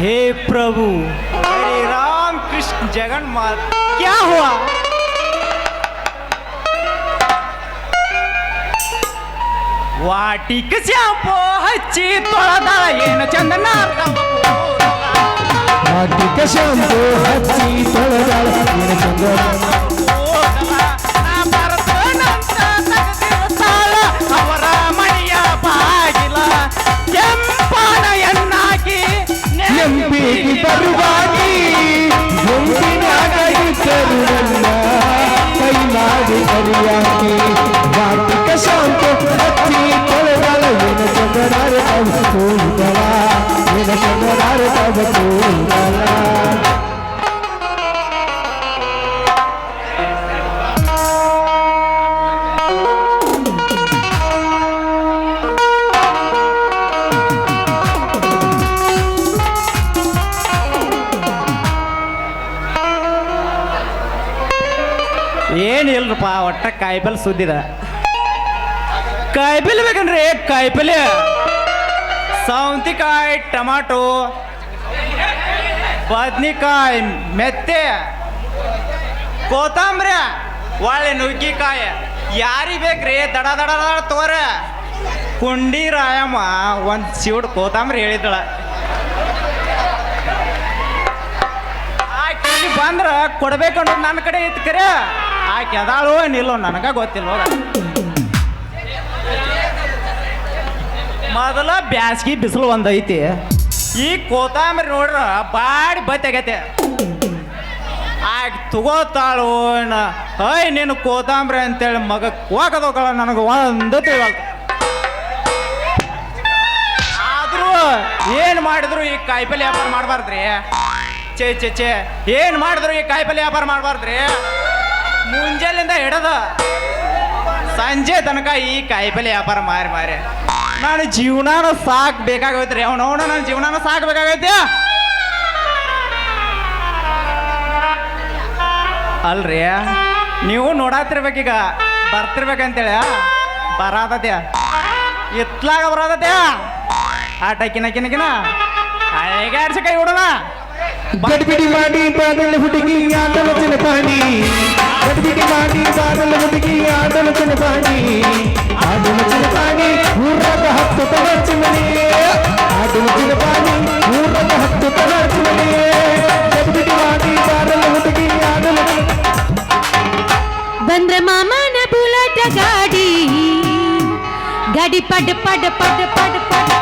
हे प्रभु। हरे राम कृष्ण जगन मात क्या हुआ? वाटिक श्याम पोहची तोळदा येन चंदना वाटिक चंदना ఎంపీకి తరువాతి తరువాయి తరువాతి వాటిక శాంత వచ్చి తొలగాల విన ಒಟ್ಟ ಕಾಯಿಪಲ್ ಸುದ್ದಿದ. ಕಾಯಿಪಲ್ಲೆ ಬೇಕನ್ರಿ ಕಾಯಿಪಲ್ಲೆ. ಸೌಂತಿಕಾಯಿ ಟಮಾಟೊ, ಬದ್ನಿಕಾಯಿ, ಮೆತ್ತೆ ಕೋತಂಬ್ರಿ ಒಳ್ಳೆ ನುಗ್ಗಿಕಾಯಿ. ಯಾರಿಗೆ ಬೇಕ್ರಿ? ದಡ ದಡ ದಡ ತೋರ. ಕುಂಡಿ ರಾಯಮ್ಮ ಒಂದು ಸೀಡ್ ಕೋತಂಬ್ರಿ ಹೇಳಿದಳ ಬಂದ್ರ ಕೊಡ್ಬೇಕು ಅನ್ನೋದು ನನ್ನ ಕಡೆ ಇತ್ತು ಕರೆ. ಆಕೆ ಅದಾಳೋ ನಿಲ್ಲೋ ನನಗ ಗೊತ್ತಿಲ್ಲ ಮೊದಲ ಬ್ಯಾಸ್ಗಿ ಬಿಸಿಲು ಒಂದು ಐತಿ. ಈ ಕೋತಾಂಬರಿ ನೋಡ್ರ ಬಾಡಿ ಬತ್ತಾಗೈತೆ ಆಕೆ ತಗೋತಾಳು ಐ ನೀನು ಕೋತಾಂಬರಿ ಅಂತೇಳಿ ಮಗ ಹೋಗದೋಗಳ ನನಗೆ ಒಂದು ತಿಳಿವಲ್ತು ಆದರೂ ಏನು ಮಾಡಿದ್ರು ಈ ಕಾಯಿಪಲ್ಲೆ ವ್ಯಾಪಾರ ಮಾಡಬಾರ್ದ್ರಿ? ಚೇ ಚೇ ಚೇ ಏನು ಮಾಡಿದ್ರು ಈ ಕಾಯಿಪಲ್ಲೆ ವ್ಯಾಪಾರ ಮಾಡಬಾರ್ದ್ರಿ? ಮುಂಜಾನೆಯಿಂದ ಹಿಡದ ಸಂಜೆ ತನಕ ಈ ಕಾಯಿಪಲ್ಲೆ ವ್ಯಾಪಾರ ಮಾರಿ ಮಾರಿ. ನಾನು ಜೀವನಾನ ಸಾಕ್ ಅವನು ಅವನವನ ನನ್ನ ಜೀವನಾನ ಸಾಕ್ ಬೇಕಾಗೈತಿ ಅಲ್ರಿ, ನೀವು ನೋಡಾತಿರ್ಬೇಕೀಗ. ಬರ್ತಿರ್ಬೇಕಂತೇಳಿ ಬರಾತತ್ಯ? ಇತ್ಲಾಗ ಬರಾತತ್ಯ? ಆಟ ಕಿನ ಕಿನ ಕಿನ ಹಳೆಗೆ ಕೈ ಮಾಡಿ ಬಾಡಿ ಹುಡುಗಿ ಪಾಣಿ ಗಡ್ಬಿಡಿ ಮಾಡಿ ಬಾದಲ ಹುಡುಗಿ ಆಟಲ ಪಾಣಿ ಆಟಲ ಪಾಣಿ ಊರದ ಹತ್ತು ತವರ್ಚು ಮನೆ ಆಟಲ ಪಾಣಿ ಊರದ ಹತ್ತು ತವರ್ಚು ಮನೆ ಗಡ್ಬಿಡಿ ಮಾಡಿ ಬಾದಲ ಹುಡುಗಿ ಆಟಲ ಬಂದ್ರೆ ಮಾಮನ ಬುಲೆಟ್ ಗಾಡಿ ಗಾಡಿ ಪಡ್ ಪಡ್ ಪಡ್ ಪಡ್ ಪಡ್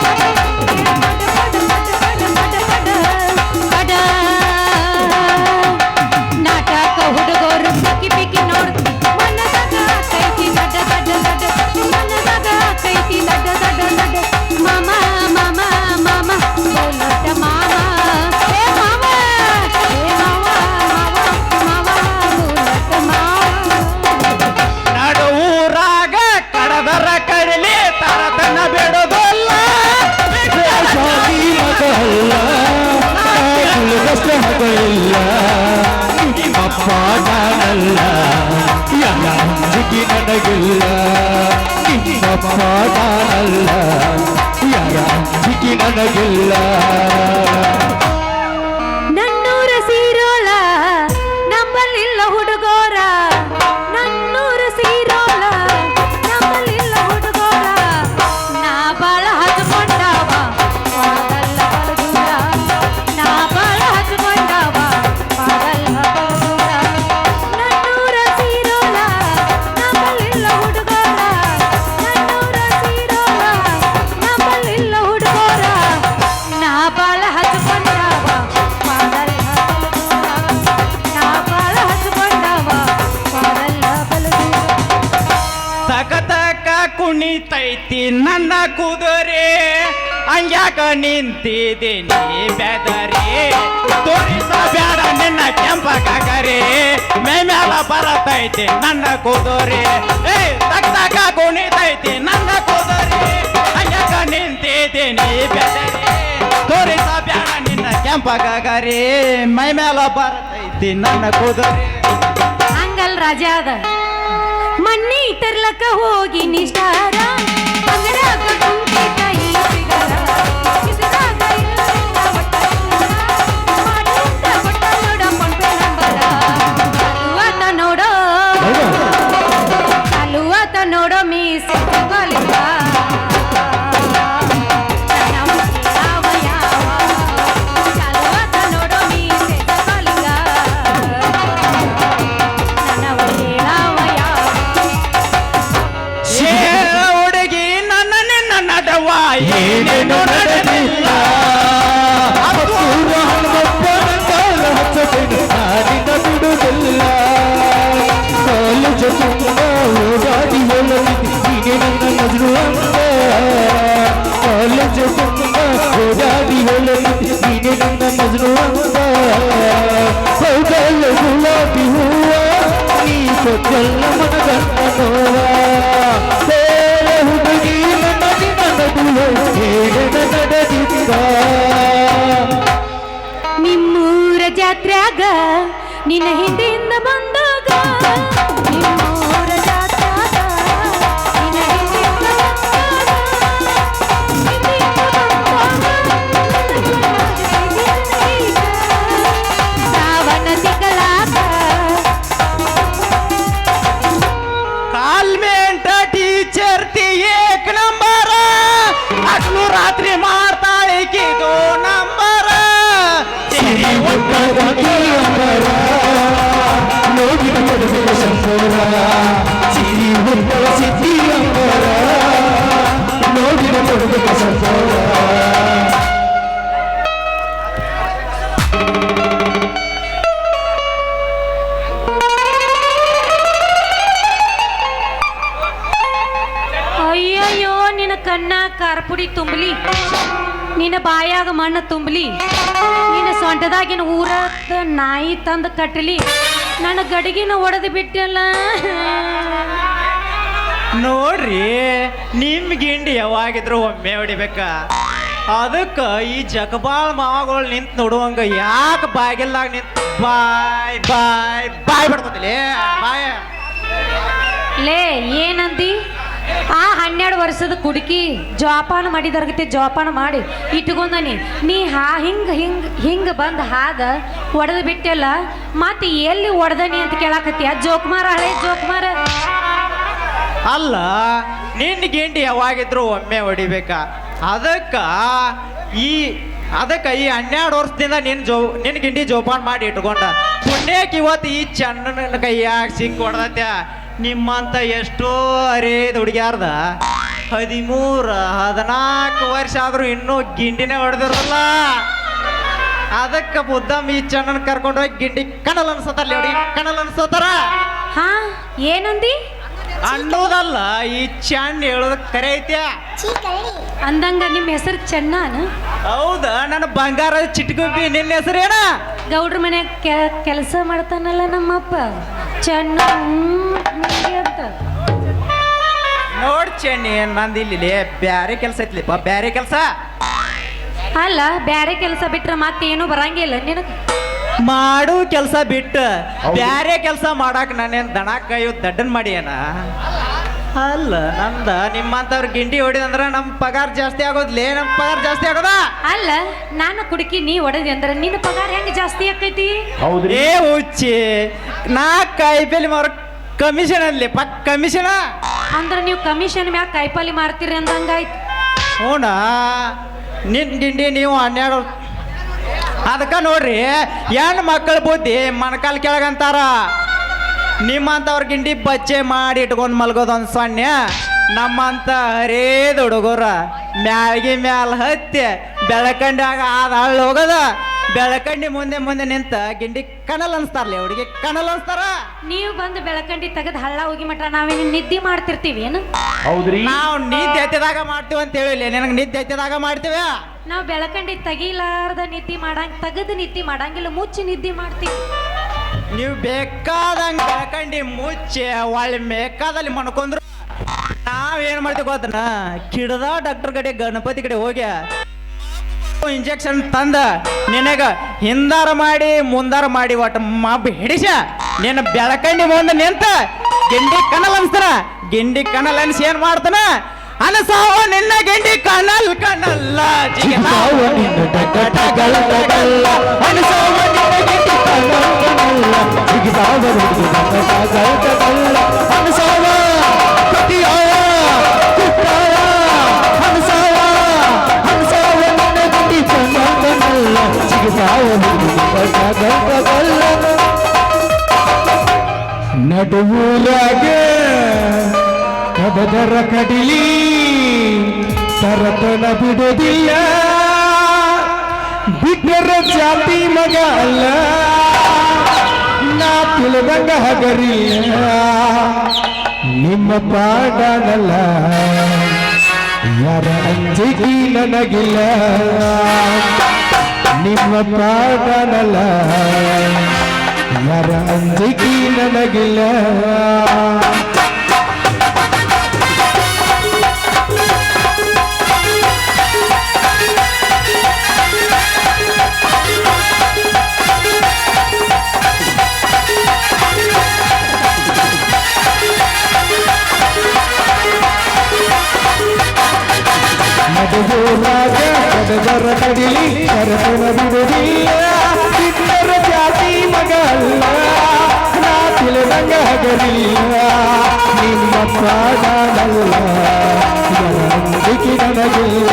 ಅಂಜಿಕೆ ನನಗಿಲ್ಲ ನಿಮ್ಮಪ್ಪ ನಾನಲ್ಲ ಯಾರ ನನ್ನ ಕುದುರೆ, ಹಂಗ್ಯಾಕ ನಿಂತಿದ್ದೀನಿ ಬೆದರಿ? ತೋರಿಸ ಬೇಡ ನಿನ್ನ ಕೆಂಪ ಕಾಕರೆ. ಮೈ ಮ್ಯಾಲ ಬರತೈತಿ ನನ್ನ ಕುದುರೆ. ಏ ತಕ ತಕ ಕುಣಿತೈತಿ ನನ್ನ ಕುದುರೆ. ಹಂಗ್ಯಾಕ ನಿಂತಿದ್ದೀನಿ ಬೆದರಿ? ತೋರಿಸ ಬೇಡ ನಿನ್ನ ಕೆಂಪ ಕಾಕರೆ. ಮೈ ಮ್ಯಾಲ ಬರತೈತಿ ನನ್ನ ಕುದುರೆ. ಹಂಗಲ್ ರಾಜ ಅದ ಮಣ್ಣಿ ತರ್ಲಕ ಹೋಗಿ ನಿಷ್ಠಾರ. ನಿನ್ನ ಕಣ್ಣ ಕಾರ್ಪುಡಿ ತುಂಬಲಿ. ನಿನ್ನ ಬಾಯಾಗ ಮಣ್ಣು ತುಂಬಲಿ. ನಿನ್ನ ಸೊಂಟದಾಗಿನ ಊರದ ನಾಯಿ ತಂದು ಕಟ್ಟಲಿ ನನ್ನ ಗಡಿಗಿನ ಒಡೆದು ಬಿಟ್ಟಲ್ಲ. ನೋಡ್ರಿ ನಿಮ್ ಗಿಂಡಿ ಯಾವಾಗಿದ್ರು ಒಮ್ಮೆ ಹೊಡಿಬೇಕ. ಅದಕ್ಕ ಈ ಜಗಬಾಳ್ ಮಾವಗಳು ನಿಂತ್ ನೋಡುವಂಗ ಯಾಕೆ ಬಾಗಿಲ್ದಾಗ ನಿಂತ್ ಬಾಯ್ ಬಾಯ್ ಬಾಯ್ ಬಡ್ಕೋತಿಲಿ? ಬಾಯ್. ಲೇ ಏನಂದಿ? ಆ ಹನ್ನೆರಡು ವರ್ಷದ ಕುಡುಕಿ ಜೋಪಾನ ಮಾಡಿದರ್ಗತೆ ಜೋಪಾನ ಮಾಡಿ ಇಟ್ಕೊಂಡನಿ. ನೀ ಹಾ ಹಿಂಗ ಹಿಂಗ ಹಿಂಗ ಬಂದ ಹಾದ ಒಡೆದು ಬಿಟ್ಟೆಲ್ಲ, ಮತ್ತೆ ಎಲ್ಲಿ ಒಡೆದನಿ ಅಂತ ಕೇಳಾಕತ್ತಿ ಆ ಜೋಕುಮಾರ, ಹಳೆ ಜೋಕುಮಾರ. ಅಲ್ಲ ನಿನ್ನ ಗಿಂಡಿ ಯಾವಾಗಿದ್ರು ಒಮ್ಮೆ ಹೊಡಿಬೇಕ. ಅದಕ್ಕ ಈ ಅದಕ್ಕ ಈ ಹನ್ನೆರಡು ವರ್ಷದಿಂದ ನಿನ್ ಜೋ, ನಿನ್ ಗಿಂಡಿ ಜೋಪಾನ ಮಾಡಿ ಇಟ್ಕೊಂಡ. ಪುಣ್ಯಕ್ಕೆ ಇವತ್ತು ಈ ಚೆನ್ನ ಕೈಯಾಗ ಸಿಕ್ಕ ಹೊಡೆದತ್ಯ ನಿಮ್ಮಂತ ಎಷ್ಟೋ ಅರೇದ್ ಹುಡುಗ್ಯಾರ್ದ ಹದಿಮೂರ, ಹದಿನಾಲ್ಕು ವರ್ಷ ಆದ್ರೂ ಇನ್ನೂ ಗಿಂಡಿನೇ ಹೊಡೆದಿರಲ್ಲ. ಅದಕ್ಕೆ ಬುದ್ಧಮ್ ಈ ಚಣ್ಣನ ಕರ್ಕೊಂಡು ಹೋಗಿ ಗಿಂಡಿ ಕಣಲ್ ಅನ್ಸತ್ತಲ್ಲ ಹುಡುಗಿ ಕಣಲ್ ಅನ್ಸತ್ತಾರ? ಹಾ, ಏನಂದಿ? ಅನ್ನೋದಲ್ಲ ಈ ಚಂಡ್ ಹೇಳೋದ್ ಕರೆ ಐತ್ಯಾ? ಅಂದಂಗ ನಿಮ್ಮ ಹೆಸರು ಚೆನ್ನಾನ? ಹೌದಾ? ನನ್ನ ಬಂಗಾರ ನಿಮ್ಮ ನಿನ್ನ ಹೆಸರೇನ ಗೌಡ್ರ ಮನ್ಯಾಗ ಕೆಲಸ ಮಾಡ್ತಾನಲ್ಲ ನಮ್ಮಪ್ಪ. ಚೆನ್ನ ಅಂತ. ನೋಡ್ ಚೆನ್ನಿ ನಂದು ಇಲ್ಲಿ ಬ್ಯಾರೆ ಕೆಲಸ ಐತ್ಲಿಪ್ಪ ಬ್ಯಾರೆ ಕೆಲಸ. ಅಲ್ಲ ಬ್ಯಾರೆ ಕೆಲಸ ಬಿಟ್ರೆ ಮತ್ತೇನು ಬರಂಗಿಲ್ಲ ನಿನಗೆ. ಮಾಡು ಕೆಲಸ ಬಿಟ್ಟು ಬ್ಯಾರೆ ಕೆಲಸ ಮಾಡಾಕ ನಾನೇನು ದಣ ಕಾಯೋ ದಡ್ಡನ್ ಮಾಡಿ ಏನ ಅಲ್ಲ ನಂದ ನಿಮ್ಮಂತವ್ರ ಗಿಂಡಿ ಹೊಡಿದಂದ್ರ ನಮ್ ಪಗಾರ ಜಾಸ್ತಿ ಆಗೋದ್ಲೇ ನಮ್ ಪಗಾರ ಜಾಸ್ತಿ ಆಗೋದ? ಅಲ್ಲ ನಾನು ಕುಡುಕಿ ನೀ ಒಡೆದಿ ಅಂದ್ರೆ ನಿನ್ನ ಪಗಾರ ಹೆಂಗ್ ಜಾಸ್ತಿ ಆಕೈತಿ? ಏ ಹುಚ್ಚಿ ನಾ ಕಾಯಿಪಲ್ಲಿ ಮಾರ ಕಮಿಷನ್ ಅಲ್ಲಿ ಪಕ್ ಕಮಿಷನ್? ಅಂದ್ರೆ ನೀವು ಕಮಿಷನ್ ಮ್ಯಾಗ ಕಾಯಿಪಲ್ಲಿ ಮಾರ್ತೀರಿ ಅಂದಂಗಾಯ್ತು. ಹೂಣ ನಿನ್ ಗಿಂಡಿ ನೀವು ಹನ್ನೆರಡು ಅದಕ್ಕೆ ನೋಡ್ರಿ ಹೆಣ್ಣು ಮಕ್ಕಳ ಬುದ್ಧಿ ಮಣಕಾಲ್ ಕೆಳಗಂತಾರ. ನಿಮ್ಮಂಥವ್ರ ಗಿಂಡಿ ಬಚ್ಚೆ ಮಾಡಿ ಇಟ್ಕೊಂಡು ಮಲ್ಗೋದು ಒಂದು ಸೊನ್ನೆ. ನಮ್ಮಂತ ಹರೇದ ಹುಡುಗರ ಮ್ಯಾಳ್ಗಿ ಮ್ಯಾಲ ಹತ್ತಿ ಬೆಳಕಂಡಾಗ ಆದ ಹಳ್ಳ ಹೋಗೋದ. ಬೆಳಕಂಡಿ ಮುಂದೆ ಮುಂದೆ ನಿಂತ ಗಿಂಡಿ ಕಣಲ್ ಅನ್ಸ್ತಾರಲ್ಲ ಹುಡುಗಿ ಕಣಲ್ ಅನ್ಸ್ತಾರ? ನೀವು ಬಂದು ಬೆಳಕಂಡಿ ತೆಗೆದು ಹಳ್ಳ ಹೋಗಿ ಮಟ್ರ ನಾವೇನು ನಿದ್ದೆ ಮಾಡ್ತಿರ್ತೀವಿ ಏನು? ಹೌದ್ರಿ. ನಾವು ನಿದ್ದೆ ಎತ್ತಿದಾಗ ಮಾಡ್ತೀವಿ ಅಂತ ಹೇಳಿಲ್ಲ ನಿನಗೆ ನಿದ್ದೆ ಎತ್ತಿದಾಗ ಮಾಡ್ತೀವಿ ನಾವು ಬೆಳಕಂಡಿ ತೆಗಿಲಾರ್ದ ನಿದ್ದೆ ಮಾಡಂಗ್, ತೆಗೆದು ನಿದ್ದೆ ಮಾಡಂಗಿಲ್ಲ ಮುಚ್ಚಿ ನಿದ್ದೆ ಮಾಡ್ತೀವಿ. ನೀವು ಬೇಕಾದಂಗ ಬೆಳಕಂಡಿ ಮುಚ್ಚಿ ಒಳ್ಳೆ ಬೇಕಾದಲ್ಲಿ ಮಣ್ಕೊಂಡ್ರು ನಾವೇನ್ ಮಾಡ್ತೀವಿ ಗೊತ್ತನ? ಕಿಡದ ಡಾಕ್ಟರ್ ಕಡೆ, ಗಣಪತಿ ಕಡೆ ಹೋಗ್ಯ ಇಂಜೆಕ್ಷನ್ ತಂದ, ನಿನಗ ಹಿಂದಾರ ಮಾಡಿ, ಮುಂದಾರ ಮಾಡಿ ಒಟ್ಟು ಮಬ್ಬ ಹಿಡಿಸ, ನಿನ್ನ ಬೆಳಕಂಡಿ ಮುಂದೆ ನಿಂತ ಗಿಂಡಿ ಕನಲ್ ಅನ್ಸ್ತಾರ. ಗಿಂಡಿ ಕನಲ್ ಅನ್ಸಿ ಏನ್ ಮಾಡ್ತಾನ? ಅನಸಾವ ನಿನ್ನ ಗಿಂಡಿ ಕನಲ್ ಕನಲ್ಲ ಜಿಗಿತಾವ ಜಿಗಿತಾವ ನಿನ್ನ ಡಗಡಗಳ ಡಗಲ್ಲ, ಅನಿಸಾವ ನಿನ್ನ ಗಿಟ್ಟಿ ಕಳ್ಳಂಗನಲ್ಲ. ಜಿಗಿತಾವ ನಿನ್ನ ಡಗಡಗಳ ಡಗಲ್ಲ, ಅನಿಸಾವ ಕಟಿಯಾವ, ಕುಟ್ಟಾವ, ಅನಿಸಾವ, ಅನಿಸಾವ ನಿನ್ನ ಗಿಟ್ಟಿ ಕಳ್ಳಂಗನಲ್ಲ. ಜಿಗಿತಾವ ನಿನ್ನ ಡಗಡಗಳ ಡಗಲ್ಲ. ನಡುವುಲಾಗೆ ಕದದರ ಕಡಿಲಿ ಭರತನ ಬಿಡುವುದಿಲ್ಲ ಬಿಟ್ಟರ ಜಾತಿ ಮಗ ಅಲ್ಲ. ನಾ ತಿಳಿದಂಗ ಹಗರಿಲ್ಲ. ನಿಮ್ಮ ಪಾಡನಲ್ಲ. ಯಾರ ಅಂಜಿಕೆ ನನಗಿಲ್ಲ. ನಿಮ್ಮ ಪಾಡನಲ್ಲ. ಯಾರ ಅಂಜಿಕೆ ನನಗಿಲ್ಲ. ಮಧುರಾಗ ಕಡದರ ಕಡಿಲಿ ಕರತನ ಬಿಡುವುದಿಲ್ಲ ಇಬ್ಬರ ಜಾತಿ ಮಗ ನಾ ತಿಳಿದಂಗ ಹಗಲಿಲ್ಲ ನಿಮ್ಮ ಪ್ರಾಣನಲ್ಲ ಯಾರಂದಿಕೆ ನನಗಿಲ್ಲ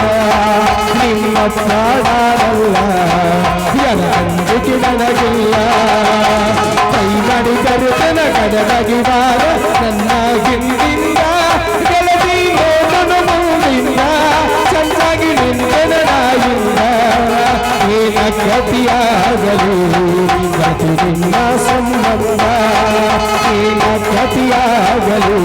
ನಿಮ್ಮ ಪ್ರಾಣನಲ್ಲ ಯಾರಂದಿಕೆ ನನಗಿಲ್ಲ ಕೈ ಮಾಡಿ ಕರೆತನ ನನ್ನ ಹಿಂದಿಂದ ಗತಿಯಾಗಲು ಗತಿ ನಿನ್ನ ಸಂಬಂಧ ಏನ ಗತಿಯಾಗಲು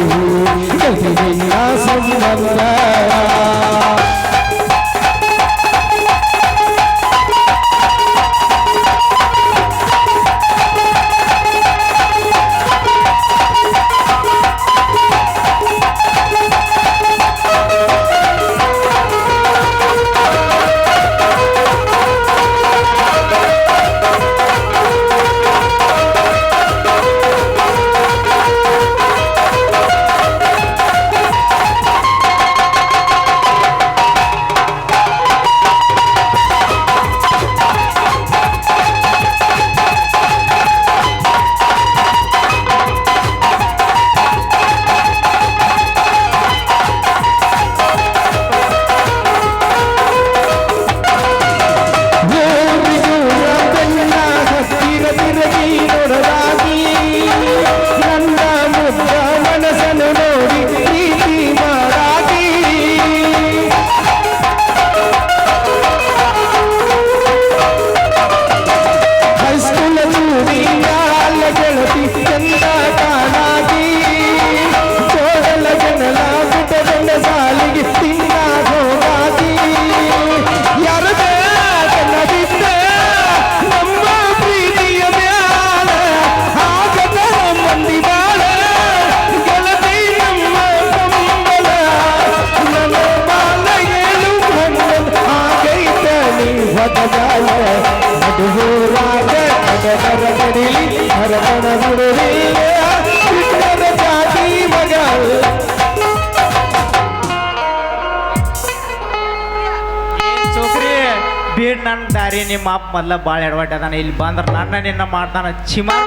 ನನ್ನ ದಾರಿ ನಿಮ್ಮ ಅಪ್ಪ ಮೊದಲ ಭಾಳ ಎಡವಟ್ಟದಾನೆ ಇಲ್ಲಿ ಬಂದ್ರೆ ನನ್ನ ನಿನ್ನ ಮಾಡ್ತಾನ. ಚಿಮಾರ್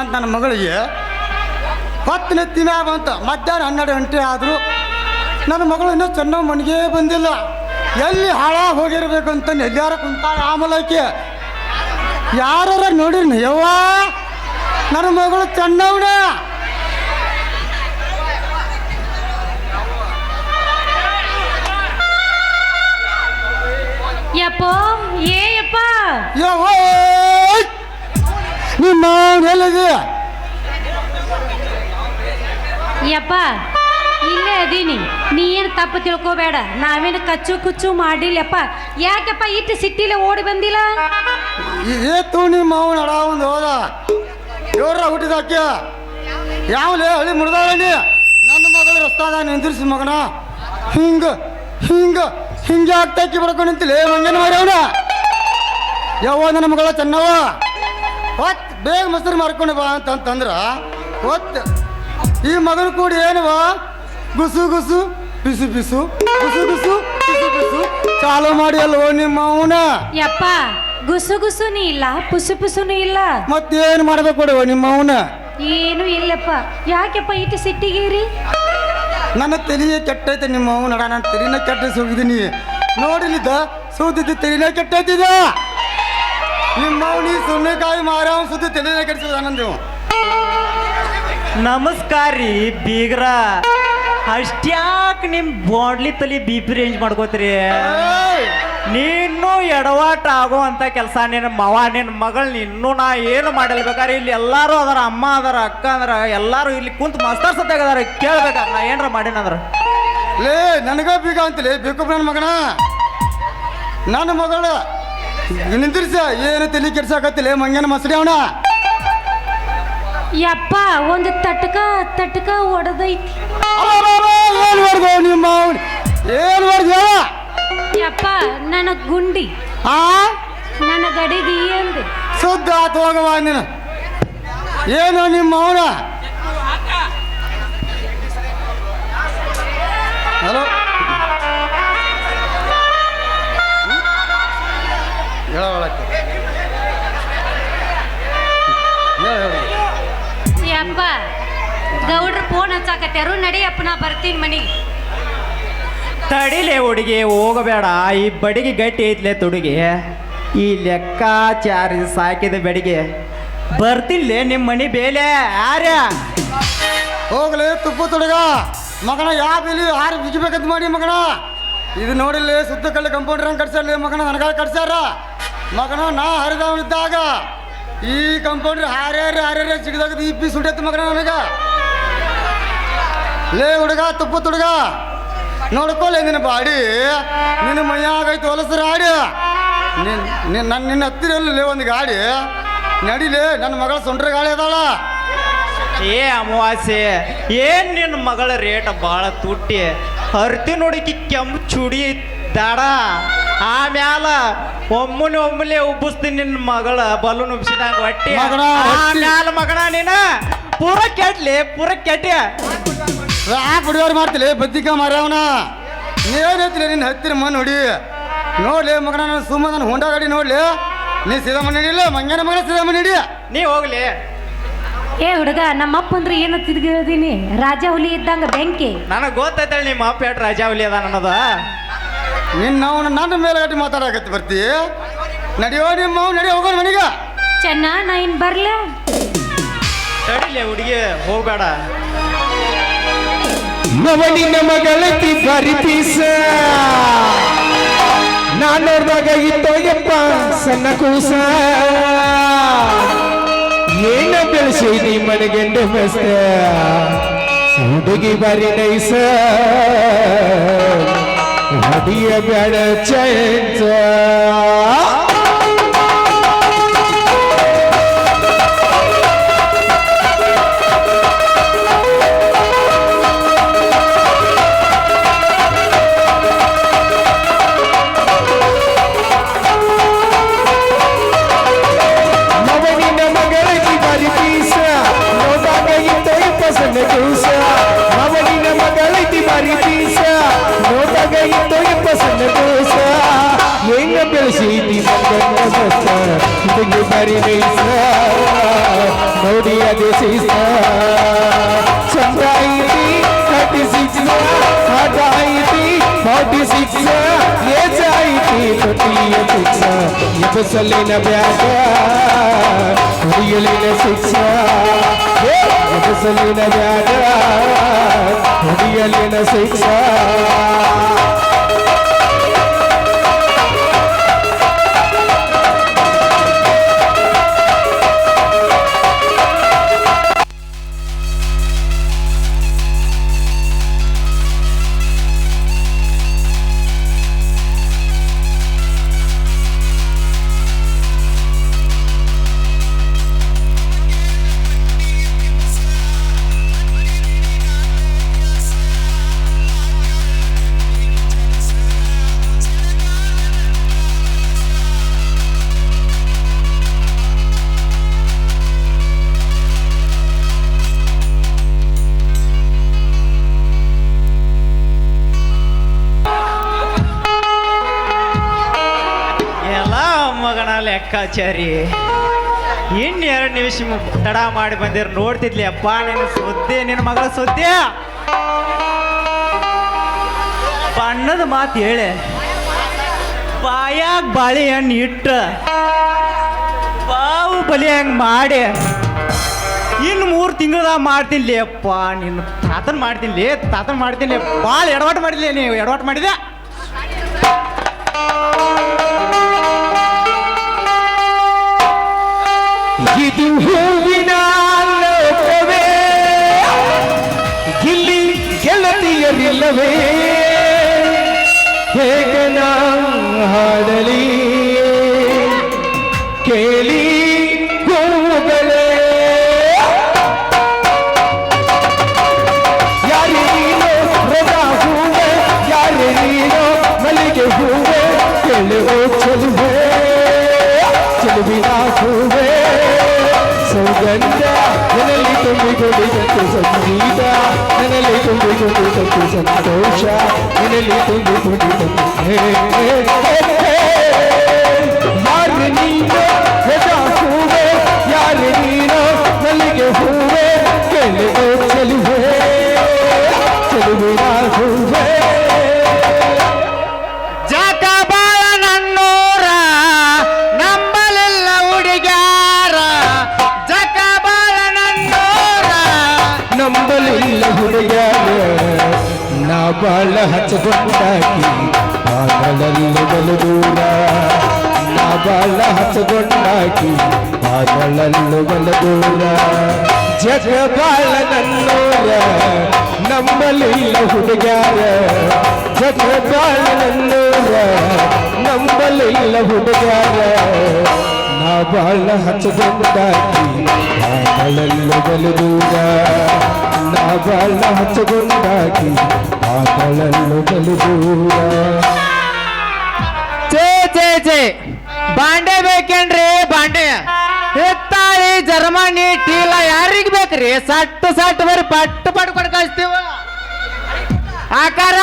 ಅಂತ ನನ್ನ ಮಗಳಿಗೆ ಹೊತ್ತು ನೆತ್ತಿ ಅಂತ ಬಂತ ಮಧ್ಯಾಹ್ನ ಹನ್ನೆರಡು ಗಂಟೆ ಆದರೂ ನನ್ನ ಮಗಳು ಇನ್ನೂ ಚೆನ್ನಾಗಿ ಮನೆಗೆ ಬಂದಿಲ್ಲ. ಎಲ್ಲಿ ಹಾಳಾಗಿ ಹೋಗಿರ್ಬೇಕು ಅಂತ ಎಲ್ಲಾರ ಕುಂತಾಳೆ ಆಮಲಕ್ಕೆ ಯಾರು ನೋಡಿ ಯವ್ವ ನನ್ನ ಮಗಳು ಚೆನ್ನವಣ ಯಪ್ಪ ಏ ಯಪ್ಪ. ಯವ್ವ. ನಿಮ್ಮ ಎಲ್ಲಿದೆ? ಯಪ್ಪ ಇಲ್ಲೇ ಅದೀನಿ. ನೀ ಏನು ತಪ್ಪು ತಿಳ್ಕೋಬೇಡ. ನಾವೇನು ಕಚ್ಚು ಕುಚ್ಚು ಮಾಡಿಲ್ಲಪ್ಪ. ಯಾಕಪ್ಪ ಇಟ್ಟು ಸಿಟ್ಟಿಲೆ ಓಡಿ ಬಂದಿಲ್ಲ? ಏತು ನಿಮ್ಮ ಅವನ ಅಡ ಒಂದು ಹೋದ. ಇವ್ರ ಹುಟ್ಟಿದಾಕ್ಯ ಯಾವಲೇ ಹಳಿ ಮುಡ್ದಾಳಿ ನನ್ನ ಮಗಳು ರಸ್ತಾದ ನಿಂದಿರಿಸಿ ಮಗನ. ಹಿಂಗ ಹಿಂಗ ಹಿಂಗೆ ಆಗ್ತಾಕಿ ಬಡ್ಕೊಂಡು ನಿಂತಿಲ್ಲ ಮಂಗನ ಮಾರ್ಯವನ ಯವ್ವ ನನ್ನ ಮಗಳ ಚೆನ್ನವ ಹೊತ್. ಬೇಗ ಮೊಸರು ಮಾರ್ಕೊಂಡು ಬಾ ಅಂತಂತಂದ್ರ ಒತ್ತು ಈ ಮಗನ ಕೂಡಿ ಏನವ? ಗುಸು ಗುಸು ಬಿಸು ಬಿಸು ಗುಸು ಗುಸು ಬಿಸು ಬಿಸು. ಚಾಲು ಮಾಡಿ ಅಲ್ವ ನಿಮ್ಮ ಅವನ? ಯಪ್ಪ ಗುಸು ಗುಸುನು ಇಲ್ಲ ಪುಸು ಪುಸುನು ಇಲ್ಲ. ಮತ್ತೇನು ಮಾಡ್ಬೇಕು ಕೊಡುವ ನಿಮ್ಮ ಅವನ? ಏನು ಇಲ್ಲಪ್ಪ. ಯಾಕೆಪ್ಪ ಇಟ್ಟು ಸಿಟ್ಟಿಗೇರಿ? ನನ್ನ ತಲೆಯೇ ಕೆಟ್ಟೈತೆ ನಿಮ್ಮ ಅವನ ನನ್ನ ನಾನು ತಲೆನ ಕೆಟ್ಟ ಸುಗಿದೀನಿ ನೋಡಿಲಿದ್ದ ಸೂದಿದ್ದ ತಲೆನೇ ಕೆಟ್ಟೈತಿದ ನಿಮ್ಮ ಅವನಿ ಸುಣ್ಣಕಾಯಿ ಮಾರವ ಸುದ್ದಿ ತಲೆನೇ ಕೆಡಿಸಿದ ನೀವು ನಮಸ್ಕಾರ ರೀ ಬೀಗ್ರ. ಅಷ್ಟ್ಯಾಕ್ ನಿಮ್ ಬಾಡ್ಲಿ ತಲಿ ಬಿ ಪಿ ರೇಂಜ್ ಮಾಡ್ಕೋತೀರಿ? ನೀನು ಎಡವಾಟ ಆಗೋ ಅಂತ ಕೆಲಸ ನಿನ್ನ ಮವ ನಿನ್ನ ಮಗಳು ನಿನ್ನೂ ನಾ ಏನು ಮಾಡಲ್ಬೇಕಾರೆ ಇಲ್ಲಿ ಎಲ್ಲರೂ ಅದರ ಅಮ್ಮ ಅದರ ಅಕ್ಕ ಅದರ ಎಲ್ಲರೂ ಇಲ್ಲಿ ಕುಂತ ಮಸ್ತರ್ ಸತ್ತಾಗ ಅದಾರ ಕೇಳ್ಬೇಕಾರ ನಾ ಏನ್ರ ಮಾಡಿನಂದ್ರ ಲೇ ನನಗ ಬೀಗ ಅಂತಲೇ ಬೇಕು ನನ್ನ ಮಗನ? ನನ್ನ ಮಗಳು ನಿಂದಿರ್ಸ ಏನು ತಲೆ ಕೆಡ್ಸಾಕತ್ತಿಲ್ಲ ಮಂಗನ ಮಸಡಿ ಅವನ? ಯಪ್ಪ ಒಂದು ತಟಕ ತಟಕ ಒಡದೈತಿ. ಏನು ಮಾಡ್ದು ನಿಮ್ಮ ಏನು ಮಾಡ್ದು ಹೇಳ ಯಪ್ಪ ನನ್ನ ಗುಂಡಿ. ಆ? ನನ್ನ ಗಡಿಗೆ ಅಂದೆ ಸುದ್ದ ಆತು ಹೋಗವ ನೀನು. ಏನು ನಿಮ್ಮ ಅವನ ಯಪ್ಪ ಗೌಡ್ರ ಫೋನ್ ಹಚ್ಚಾಕತ್ಯಾರು ನಡಿಯಪ್ಪ ನಾ ಬರ್ತೀನಿ ಮನೆಗೆ. ತಡಿಲೆ ಹುಡುಗಿ ಹೋಗಬೇಡ. ಈ ಬಡಿಗೆ ಗಟ್ಟಿ ಐತ್ಲೆ ತುಡುಗಿ. ಈ ಲೆಕ್ಕಾಚಾರ ಸಾಕಿದ ಬೆಡಿಗೆ. ಬರ್ತಿಲ್ಲ ನಿಮ್ಮ ಮನಿ ಬೇಲೆ? ಯಾರ ಹೋಗ್ಲಿ ತುಪ್ಪ ತುಡುಗ. ಮಗನ ಯಾವ ಬೇಲಿ ಯಾರು ಬಿಗಿಬೇಕಂತ ಮಾಡಿ ಮಗನ? ಇದು ನೋಡಿಲ್ಲ ಸುತ್ತ ಕಳ್ಳಿ ಕಂಪೌಂಡರ್ ಹಂಗೆ ಕಟ್ಸಾರ್ಲಿ ಮಗನ ನನಗ ಕಟ್ಸಾರ ಮಗನ, ನಾ ಹರಿದವನಿದ್ದಾಗ ಈ ಕಂಪೌಂಡ್ರ್ ಹಾರ್ಯಾರ ಹಾರ್ಯಾರ ಸಿಗದಾಗ ಈ ಪಿ ಸುಡೈತಿ ಮಗನ ನನಗ ಲೇ ಹುಡುಗ ತುಪ್ಪ ತುಡುಗ ನೋಡ್ಕೊಲೆ ನಿನ್ನ ಬಾಡಿ ನಿನ್ನ ಮೈಯಾಗೈತು ಹೊಲಸರ ಆಡಿ ನಿನ್ ನಿನ್- ನನ್ನ ನಿನ್ನ ಹತ್ತಿರ ಲೇ ಒಂದು ಗಾಡಿ ನಡಿಲೇ ನನ್ನ ಮಗಳ ಸೊಂಡ್ರ ಗಾಳಿ ಅದಾಳ ಏ ಅಮಾವಾಸ್ಯೆ ಏನ್ ನಿನ್ನ ಮಗಳ ರೇಟ್ ಭಾಳ ತುಟ್ಟಿ ಹರ್ತಿ ನೋಡಿಕಿ ಕೆಂಪು ಚುಡಿ ದಾಡ ಆಮ್ಯಾಲ ಒಮ್ಮನೆ ಒಮ್ಮಲೆ ಉಬ್ಬಿಸ್ತೀನಿ ನಿನ್ನ ಮಗಳ ಬಲೂನ್ ಹೊಟ್ಟಿ ಮಗನ, ಹೊಟ್ಟಿ. ಆಮ್ಯಾಲ ಮಗನ ನೀನ? ಪೂರ ಕೆಟ್ಲಿ ಪೂರ ಕೆಟ್ಟಿ ಯಾಕೆ ಹುಡುಗರು ಮಾಡ್ತಿಲ್ಲ ಬದ್ದಿಕ ಮಾರ್ಯವನ? ಏನೈತಿಲ್ಲ ನಿನ್ನ ಹತ್ತಿರ ಮನ್ ಹೊಡಿ. ನೋಡ್ಲಿ ಮಗನ ನಾನು ಸುಮ್ಮ ನಾನು ಹೊಂಡ ಗಾಡಿ ನೋಡ್ಲಿ. ನೀ ಸೀದಾ ಮನೆ ಹಿಡಿಲ್ಲ ಮಂಗನ ಮಗನ ಸೀದಾ ಮನೆ ಹಿಡಿಯ ನೀ ಹೋಗ್ಲಿ. ಏ ಹುಡುಗ ನಮ್ಮಪ್ಪ ಅಂದ್ರೆ ಏನು ತಿದ್ಗಿದೀನಿ ರಾಜ ಹುಲಿ ಇದ್ದಂಗ ಬೆಂಕಿ. ನನಗೆ ಗೊತ್ತೈತಳ ನಿಮ್ಮ ಅಪ್ಪ ಎಟ್ ಹುಲಿ ಅದ ಅನ್ನೋದ? ನಿನ್ನ ಅವನು ನನ್ನ ಮೇಲೆ ಗಟ್ಟಿ ಮಾತಾಡಕತ್ತಿ ಬರ್ತಿ. ನಡೆಯೋ ನಿಮ್ಮ ನಡಿ ಹೋಗೋಣ ಮನೆಗೆ. ಚೆನ್ನ ನಾ ಇನ್ ಬರ್ಲೆ. ತಡಿಲೆ ಹುಡುಗಿ ಹೋಗಬೇಡ. ನವನಿನ ಮಗಳತಿ ಬರಿತೀಸ ನಾನು ನೋಡಿದಾಗ ನೋಡ್ದಾಗ ಇತ್ತೋಯಪ್ಪ ಸಣ್ಣ ಕೂಸ. ಏನ ಬೆಳೆಸಿದಿ ಮನಗೆಂಡು ಮಸ್ತ ಹುಡುಗಿ ಬರಿ ನೈಸ. ಹೊಡಿಯ ಬ್ಯಾಡ ಚೈನ್ಸ ಹೆಂಗ ಬೆಳೆಸಿದಿ ಮಗನ ಮಸ್ತ ಹುಡುಗಿ ಬರಿ ನೈಸ ನೋಡಿ ಅದೇ ಸೀಸ ಚಂದ ಐತಿ ಥರ್ಟಿ ಸಿಕ್ಸ್ ಹಾಟ ಐತಿ ಫಾರ್ಟಿ ಸಿಕ್ಸ್ ಏಜ್ ಐತಿ ತೊಟ್ಟಿಯ ಸಿಕ್ಸ್ ಎಬಸಲಿನ ಬ್ಯಾಗ ಹುಡಿಯಲಿನ ಸಿಕ್ಸ್ ಎಬಸಲಿನ ಬ್ಯಾಗ ಹುಡಿಯಲಿನ ಸಿಕ್ಸ್ ಲೆಕ್ಕಾಚಾರಿ ಇನ್ನು ಎರಡು ನಿಮಿಷ ತಡ ಮಾಡಿ ಬಂದಿರ. ನೋಡ್ತಿದ್ಲಿ ಅಪ್ಪ, ನಿನ್ನ ಸುದ್ದಿ, ನಿನ್ನ ಮಗಳ ಸುದ್ದಿ. ಬಣ್ಣದ ಮಾತು ಹೇಳೆ. ಬಾಯಾಗ ಬಾಳೆಹಣ್ಣು ಇಟ್ಟ ಬಾವು ಬಲಿ ಹಂಗೆ ಮಾಡಿ. ಇನ್ನು ಮೂರು ತಿಂಗಳದಾಗ ಮಾಡ್ತೀನಿ ಅಪ್ಪ, ನಿನ್ನ ತಾತನ ಮಾಡ್ತೀನಿ ತಾತನ ಮಾಡ್ತೀನಿ ಭಾಳ ಎಡವಾಟ ಮಾಡಿದ್ಲಿ ನೀವು ಎಡವಾಟ ಮಾಡಿದೆ. ಇದು ಹೂವಿನ ಲೋಕವೇ. ಇಲ್ಲಿ ಗೆಳತಿಯರಿಲ್ಲವೇ. ಹೇಗ ನಾ ಹಾಡಲಿ? ತುಂಬಿಕೊಂಡಿದಂತೆ ಸಂತೋಷ ನನ್ನಲ್ಲಿ ತುಂಬಿಕೊಂಡಿದಂತೆ ಯಾರು ನೀನು ರಜಾ ನಂಬಲಿಲ್ಲ ಹುಡುಗ್ಯಾರ ನಾ ಬಾಳ ಹಚ್ಚಗೊಂಡಾಕಿ ಬಾಗಳಲ್ಲು ಬಲು ದೂರ ನಾ ಬಾಳ ಹಚ್ಚಗೊಂಡಾಕಿ ಬಾಗಳಲ್ಲು ಬಲು ದೂರ ಚೇ ಜೇ ಚೇ ಬಾಂಡೆ ಬೇಕೇನ್ರಿ ಬಾಂಡೆ ಹೆತ್ತಾಳಿ ಜರ್ಮನಿ ಟೀಲ ಯಾರಿಗ್ ಬೇಕ್ರಿ ಸಟ್ಟು ಸಟ್ಟು ಬರೀ ಪಟ್ಟು ಪಟ್ಟು ಕೊಡ್ ಆಕಾರ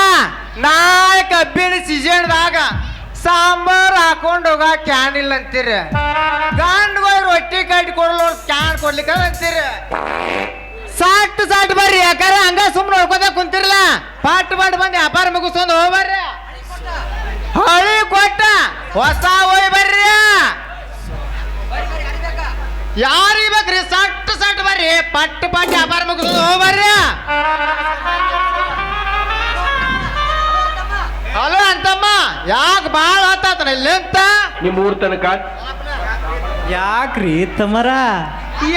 ನಾಳೆ ಕಬ್ಬಿನ ಸೀಸನ್ದಾಗ ಸಾಂಬಾರ್ ಹಾಕೊಂಡು ಹೋಗ ಕ್ಯಾನ್ ಇಲ್ಲ ಅಂತೀರಿ. ರೊಟ್ಟಿ ಕಟ್ಟಿ ಕೊಡಲು ಕ್ಯಾನ್ ಕೊಡ್ಲಿಕ್ಕೆ ಅಂತೀರಿ. ಸಾಟ್ ಸಾಟ್ ಬರ್ರಿ, ಯಾಕಂದ್ರೆ ಹಂಗ ಸುಮ್ಮನೆ ನೋಡ್ಕೋತ ಕುಂತಿರಲ್ಲ. ಪಾಟ್ ಪಾಟ್ ಬಂದು ವ್ಯಾಪಾರ ಮುಗಿಸ್ಕೊಂಡು ಹೋಗ್ಬರ್ರಿ. ಹಳಿ ಕೊಟ್ಟ ಹೊಸ ಹೋಯ್ ಬರ್ರಿ. ಯಾರಿಗೆ ಬೇಕ್ರಿ? ಸಟ್ ಸಟ್ ಬರ್ರಿ. ಪಟ್ ಪಟ್ ವ್ಯಾಪಾರ ಮುಗಿಸ್ಕೊಂಡು ಹೋಗ್ಬರ್ರಿ. ಹಲೋ ಅಂತಮ್ಮ ಯಾಕೆ ಭಾಳ ಹೊತ್ತಾತನ ಇಲ್ಲಿಂತ ನಿಮ್ಮ ಊರ್ ತನಕ? ಯಾಕ್ರಿ ತಮರ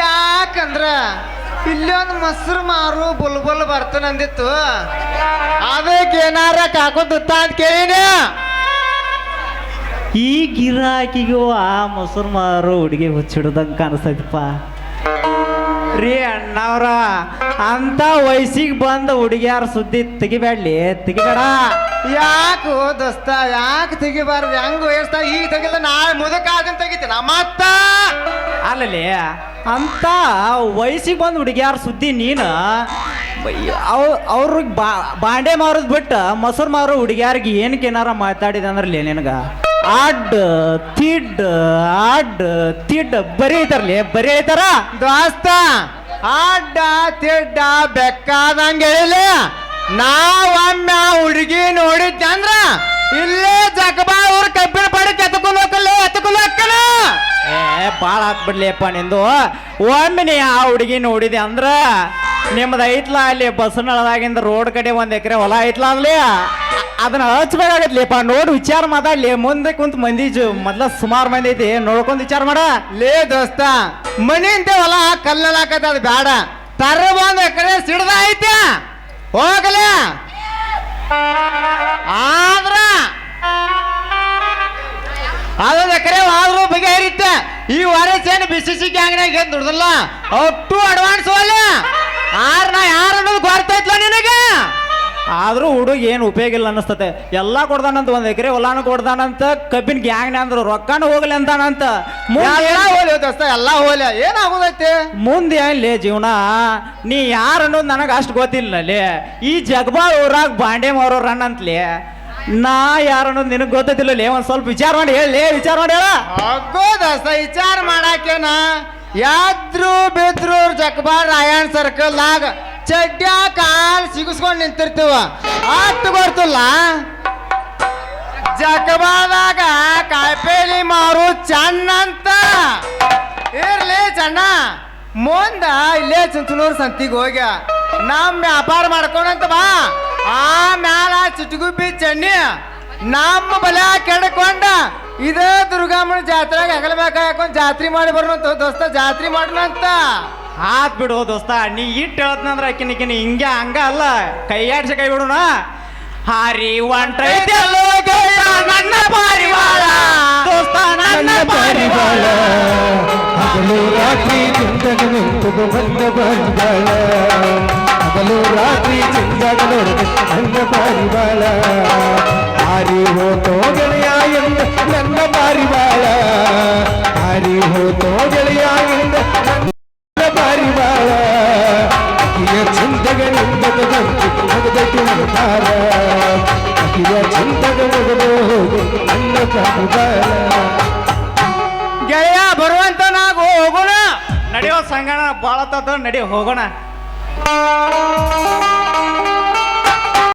ಯಾಕಂದ್ರ ಇಲ್ಲೊಂದು ಮೊಸರು ಮಾರು ಬುಲ್ಬುಲ್ ಬರ್ತನಂದಿತ್ತು ಅದಕ್ಕೆ ಏನಾರ ಕಾಕೊಂಡ್ ಅಂತ ಕೇಳಿನಿ. ಈ ಗಿರಾಕಿಗೂ ಆ ಮೊಸರು ಮಾರು ಹುಡುಗಿ ಹುಚ್ಚಿಡ್ದಂಗೆ ಕಾಣಿಸ್ತೈತಪ್ಪ. ರೀ ಅಣ್ಣವ್ರ ಅಂತ ವಯಸ್ಸಿಗೆ ಬಂದ ಹುಡುಗಿಯಾರ ಸುದ್ದಿ ತೆಗಿಬೇಡ್ಲಿ ತೆಗಿಬೇಡ. ಯಾಕೆ ದೋಸ್ತ ಯಾಕೆ ತೆಗಿಬಾರ್ದು ಹೆಂಗ್ ವಯಸ್ಸ? ಈಗ ತೆಗಿಲ್ಲ ನಾಳೆ ಮುದಕ ಅದನ್ನ ತೆಗಿತೀನಿ? ಮತ್ತ? ಅಲ್ಲಲ್ಲಿ ಅಂತ ವಯಸ್ಸಿಗೆ ಬಂದ ಹುಡುಗಿಯಾರ ಸುದ್ದಿ ನೀನು ಅವ್ ಅವ್ರಿಗೆ ಬಾ ಬಾಂಡೆ ಮಾರೋದ್ ಬಿಟ್ಟು ಮೊಸರು ಮಾರೋ ಹುಡುಗಿಯಾರಿಗೆ ಏನಕ್ಕೆ ಏನಾರ ಮಾತಾಡಿದೆ ಅಂದ್ರಲ್ಲಿ ನಿನಗ? ಅಡ್ ತಿಡ್ ಅಡ್ ತಿಡ್, ಬರೀ ಐತಾರಲಿ, ಬರೀ ಐತಾರ? ದೋಸ್ತ ಅಡ್ಡ ತಿಡ್ಡ ಬೆಕ್ಕಾದಂಗೆ ಹೇಳಿಲ್ಲ ನಾವೊಮ್ಮೆ ಹುಡುಗಿ ನೋಡಿದ್ದೆ ಅಂದ್ರ ಇಲ್ಲೇ ಜಗಬಾ ಅವ್ರ ಕಬ್ಬಿನ ಪಡಕ್ಕೆ ಎತ್ಕೊಂಡು ಹೋಗ್ಕಲ್ಲ ಏ ಭಾಳ ಹಾಕ್ಬಿಡ್ಲಿಯಪ್ಪ ನಿಂದು. ಒಮ್ಮೆ ನೀ ಆ ಹುಡುಗಿ ನೋಡಿದೆ ಅಂದ್ರ ನಿಮ್ದು ಐತ್ಲಾ ಅಲ್ಲಿ ಬಸ್ನಳದಾಗಿಂದ ರೋಡ್ ಕಡೆ ಒಂದು ಎಕರೆ ಹೊಲ ಐತ್ಲ ಅಲ್ಲಿ? ಅದನ್ನ ಹಚ್ಬೇಕಾಗತ್ಲಿಪ್ಪ ನೋಡು ವಿಚಾರ ಮಾತಾಡ್ಲಿ ಮುಂದೆ ಕುಂತ ಮಂದಿ ಮೊದ್ಲ ಸುಮಾರು ಮಂದಿ ಐತಿ. ನೋಡ್ಕೊಂಡ್ ವಿಚಾರ ಮಾಡ. ಲೇ ದೋಸ್ತ ಮನಿ ಅಂತೇವಲ್ಲ ಹೊಲ ಕಲ್ಲಲ್ಲಿ ಹಾಕತ್ತ ಅದು ಬೇಡ ತರ ಬಂದ ಕಡೆ ಸಿಡ್ದ ಐತೆ. ಹೋಗಲೇ. ಆದ್ರ, ಅದೊಂದು ಎಕರೆ ಆದ್ರೂ ಬಗೆಹರಿತ್ತೆ ಈ ವಾರಸ್ ಏನು ಬಿಸಿ ಸಿ ಗ್ಯಾಂಗ್ನಾಗ ಏನು ದುಡ್ದಲ್ಲ. ಅಟ್ಟು ಅಡ್ವಾನ್ಸ್ ಹೋಗ್ಲ ಆರ್ ನಾ ಯಾರು ಅನ್ನೋದು ಗೊತ್ತೈತ್ಲ ನಿನಗೆ? ಆದ್ರೂ ಹುಡುಗ ಏನು ಉಪಯೋಗ ಇಲ್ಲ ಅನ್ನಿಸ್ತತೆ. ಎಲ್ಲ ಕೊಡ್ದಾನಂತ ಒಂದು ಎಕರೆ ಹೊಲಾನು ಕೊಡ್ದಾನಂತ ಕಬ್ಬಿನ ಗ್ಯಾಂಗ್ನ ಅಂದ್ರು ರೊಕ್ಕನು ಹೋಗ್ಲಿ ಅಂತಾನಂತ. ದೋಸ್ತ ಎಲ್ಲ ಹೋಗ್ಲಿ. ಏನಾಗೋದೈತೆ? ಮುಂದೆ ಏನ್ಲೇ ಜೀವನ? ನೀ ಯಾರು ಅನ್ನೋದು ನನಗೆ ಅಷ್ಟು ಗೊತ್ತಿಲ್ಲ ಲೇ. ಈ ಜಗಬಾ ಊರಾಗ ಬಾಂಡೆ ಮಾರೋರ್ ಅನ್ನಂತ್ಲೇ. ನಾ ಯಾರು ಅನ್ನೋದು ನಿನಗೆ ಗೊತ್ತಿಲ್ಲ ಒಂದ್ ಸ್ವಲ್ಪ ವಿಚಾರ ಮಾಡಿ ಹೇಳಿ ವಿಚಾರ ಮಾಡಿ ಹೇಳ. ಅಗ್ಗೋ ದೋಸ್ತ ವಿಚಾರ ಮಾಡಾಕೇನ ಯಾದ್ರು ಬಿದ್ರು ಜಕ್ಬಾರ್ ರಾಯಣ್ ಸರ್ಕಲ್ದಾಗ ಚಡ್ಡ್ಯಾ ಕಾಲ್ ಸಿಗಿಸ್ಕೊಂಡು ನಿಂತಿರ್ತೀವ. ಅಷ್ಟು ಗೊತ್ತಿಲ್ಲ ಜಕಬಾದಾಗ ಕಾಯಿಪೇಲಿ ಮಾರು ಚೆನ್ನಂತ. ಇರ್ಲಿ ಚಣ್ಣ ಮುಂದ ಇಲ್ಲೇ ಚುಂಚನೂರು ಸಂತಿಗೆ ಹೋಗ್ಯ ನಮ್ ವ್ಯಾಪಾರ ಮಾಡ್ಕೊಂಡಂತ ಬಾ. ಆ ಮ್ಯಾಲ ಚಿಟಗುಬ್ಬಿ ಚೆನ್ನಿ. ನಮ್ಮ ಬಲ ಕೆಡ್ಕೊಂಡ. ಇದೇ ದುರ್ಗಮ್ಮನ ಜಾತ್ರೆಗೆ ಹಗಲ ಹಾಕೊಂಡ್ ಜಾತ್ರೆ ಮಾಡಿ ಬರೋಣ ದೋಸ್ತ, ಜಾತ್ರೆ ಮಾಡೋಣಂತ ಆತ್ ಬಿಡು ದೋಸ್ತ ನೀ ಇಟ್ಟು ಹೇಳತ್ನಂದ್ರ ಆಕಿನ ಹಿಂಗೆ ಹಂಗ ಅಲ್ಲ ಕೈ ಆಡ್ಸಿ ಕೈ ಬಿಡೋಣ ಹಾರಿ ಒಂಟ್ರೈತೆ ನನ್ನ ಪಾರಿವಾಳ. ದೋಸ್ತ ನನ್ನ ಪಾರಿವಾಳ. ಹಗಲು ರಾತ್ರಿ ಚಿಂತನೆ ನಿಂತದು ಬಂದ ಪಾರಿವಾಳ ಹಗಲು ರಾತ್ರಿ ಚಿಂತನೆ ನೋಡಿದೆ ನನ್ನ ಪಾರಿವಾಳ. ಹಾರಿ ಹೋತೋ ಗೆಳೆಯ ಎಂದ ನನ್ನ ಪಾರಿವಾಳ. ಹಾರಿ ಹೋತೋ ಗೆಳೆಯ ಗೆಳೆಯ ಬರುವಂತ ನಾವು ಹೋಗೋಣ. ನಡೆಯೋ ಸಂಗಣ ಬಾಳ ನಡೆಯೋ ಹೋಗೋಣ.